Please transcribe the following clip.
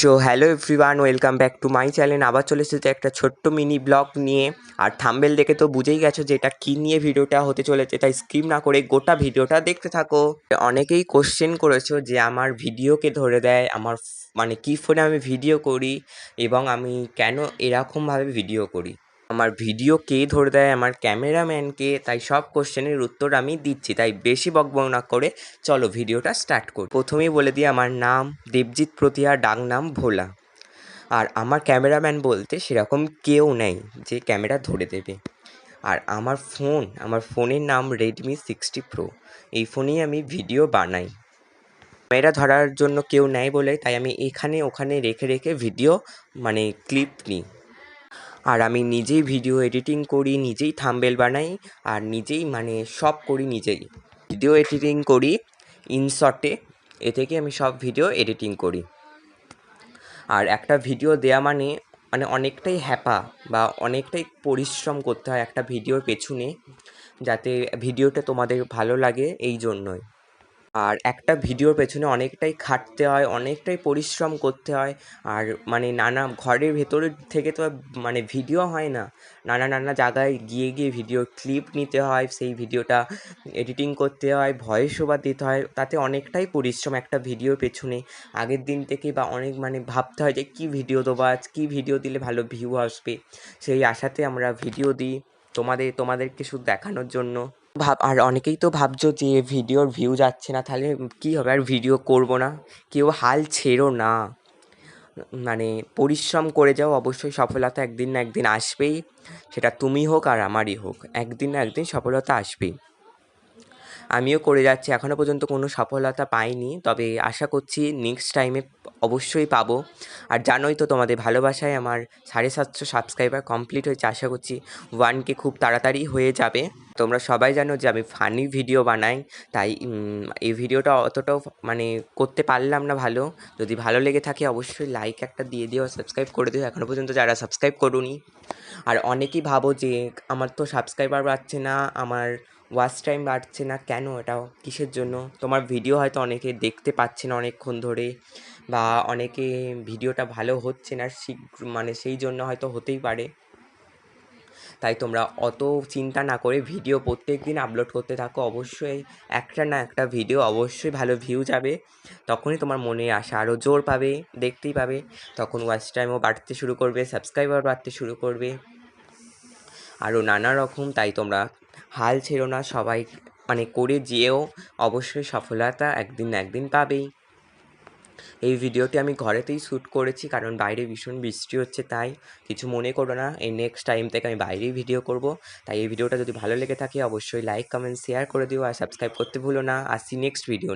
So hello everyone welcome back to my channel আবার চলে এসেছে একটা ছোট্ট মিনি ব্লগ নিয়ে। আর থাম্বেল দেখে তো বুঝেই গেছো যে এটা কী নিয়ে ভিডিওটা হতে চলেছে, তাই স্ক্রিপ না করে গোটা ভিডিওটা দেখতে থাকো। অনেকেই কোশ্চেন করেছ যে আমার ভিডিওকে ধরে দেয়, আমার মানে কী ফোনে আমি ভিডিও করি এবং আমি কেন এরকমভাবে ভিডিও করি। আমার ভিডিও কে ধরে দেয়? আমার ক্যামেরাম্যানকে তাই সব কোশ্চেনের উত্তর আমি দিচ্ছি। তাই বেশি বকবক না করে চলো ভিডিওটা স্টার্ট করি। প্রথমেই বলে দিই, আমার নাম দেবজিৎ প্রতিহার ডাক নাম ভোলা। আর আমার ক্যামেরাম্যান বলতে সেরকম কেউ নেই যে ক্যামেরা ধরে দেবে। আর আমার ফোন আমার ফোনের নাম রেডমি সিক্সটি প্রো এই ফোনেই আমি ভিডিও বানাই। ক্যামেরা ধরার জন্য কেউ নেয় বলে, তাই আমি এখানে ওখানে রেখে রেখে ভিডিও মানে ক্লিপ নিই। আর আমি নিজেই ভিডিও এডিটিং করি, নিজেই থাম্বেল বানাই আর নিজেই মানে সব করি নিজেই। ভিডিও এডিটিং করি ইনশটে এ থেকে আমি সব ভিডিও এডিটিং করি। আর একটা ভিডিও দেয়া মানে মানে অনেকটাই হ্যাপা বা অনেকটাই পরিশ্রম করতে হয় একটা ভিডিওর পেছনে, যাতে ভিডিওটা তোমাদের ভালো লাগে এই জন্যই। আর একটা ভিডিওর পেছনে অনেকটাই খাটতে হয়, অনেকটাই পরিশ্রম করতে হয়। আর মানে নানা ঘরের ভেতরে থেকে তো মানে ভিডিও হয় না। নানা নানা জায়গায় গিয়ে গিয়ে ভিডিও ক্লিপ নিতে হয়, সেই ভিডিওটা এডিটিং করতে হয়, ভয়েস ওভার দিতে হয়। তাতে অনেকটাই পরিশ্রম একটা ভিডিওর পেছনে। আগের দিন থেকে বা অনেক মানে ভাবতে হয় যে, কী ভিডিও দেবো আজ? কী ভিডিও দিলে ভালো ভিউ আসবে? সেই আশাতে আমরা ভিডিও দিই তোমাদের, তোমাদেরকে শুধু দেখানোর জন্য। ভাব, আর অনেকেই তো ভাবছ যে ভিডিওর ভিউ যাচ্ছে না, তাহলে কী হবে? আর ভিডিও করব না। কেউ হাল ছেড়ো না। মানে পরিশ্রম করে যাও, অবশ্যই সফলতা একদিন না একদিন আসবেই। সেটা তুমি হোক আর আমারই হোক, একদিন না একদিন সফলতা আসবেই। আমিও করে যাচ্ছি এখনও পর্যন্ত কোনো সফলতা পাইনি, তবে আশা করছি নেক্সট টাইমে অবশ্যই পাবো। আর জানোই তো তোমাদের ভালোবাসায় আমার সাড়ে সাতশো সাবস্ক্রাইবার কমপ্লিট হয়েছে, আশা করছি ওয়ানকে খুব তাড়াতাড়ি হয়ে যাবে। তোমরা সবাই জানো যে আমি ফানি ভিডিও বানাই। তাই এই ভিডিওটা অতটাও মানে করতে পারলাম না ভালো। যদি ভালো লেগে থাকে অবশ্যই লাইক একটা দিয়ে দিও সাবস্ক্রাইব করে দিও। এখনও পর্যন্ত যারা সাবস্ক্রাইব করুনি। আর অনেকেই ভাবো যে আমার তো সাবস্ক্রাইবার বাড়ছে না, আমার ওয়াচ টাইম বাড়ছে না। কেন এটা? কিসের জন্য? তোমার ভিডিও হয়তো অনেকে দেখতে পাচ্ছে না অনেকক্ষণ ধরে। বা অনেকে ভিডিওটা ভালো হচ্ছে না, শীঘ্র মানে সেই জন্য হয়তো হতেই পারে। তাই তোমরা অত চিন্তা না করে ভিডিও প্রত্যেক দিন আপলোড করতে থাকো। অবশ্যই একটা না একটা ভিডিও অবশ্যই ভালো ভিউ যাবে। তখনই তোমার মনে আশা আরও জোর পাবে, দেখতেই পাবে। তখন ওয়াচ টাইমও বাড়তে শুরু করবে সাবস্ক্রাইবার বাড়তে শুরু করবে। আরও নানা রকম, তাই তোমরা হাল ছেড়ো না, সবাই মানে করে যেও। অবশ্যই সফলতা একদিন না একদিন পাবেই। এই ভিডিওটি আমি ঘরেতেই শ্যুট করেছি, কারণ বাইরে ভীষণ বৃষ্টি হচ্ছে, তাই কিছু মনে করো না। এই নেক্সট টাইম থেকে আমি বাইরেই ভিডিও করব। তাই এই ভিডিওটা যদি ভালো লেগে থাকে, অবশ্যই লাইক কমেন্ট শেয়ার করে দিও, আর সাবস্ক্রাইব করতে ভুলো না। আসছি নেক্সট ভিডিও